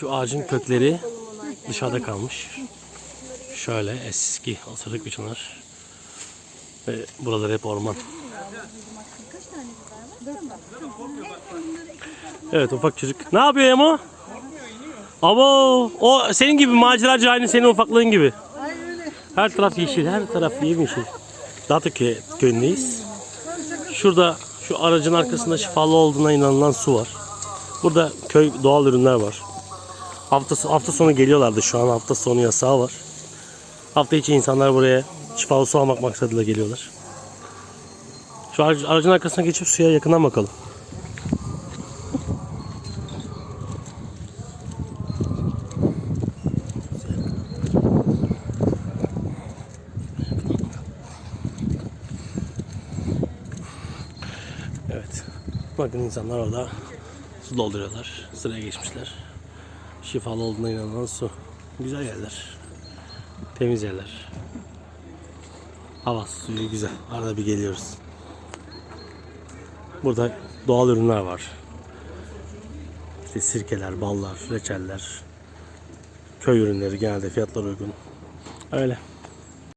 Şu ağacın kökleri dışarıda kalmış. Şöyle eski asırlık bir çınar. Ve buralar hep orman. Evet ufak çocuk. Ne yapıyor Emo? Abo o senin gibi maceracı aynı senin ufaklığın gibi. Her taraf yeşil, her taraf yemyeşil. Dağıtıköy köyündeyiz. Şurada şu aracın arkasında şifalı olduğuna inanılan su var. Burada köy doğal ürünler var. Hafta, hafta sonu geliyorlardı şu an hafta sonu yasağı var. Hafta içi insanlar buraya şifalı su almak maksadıyla geliyorlar. Şu aracı- aracın arkasına geçip suya yakından bakalım. Evet. Bakın insanlar orada su dolduruyorlar. Sıraya geçmişler. Şifalı olduğuna inanılan su. Güzel yerler. Temiz yerler. Hava suyu güzel. Arada bir geliyoruz. Burada doğal ürünler var. İşte sirkeler, ballar, reçeller. Köy ürünleri genelde fiyatlar uygun. Öyle.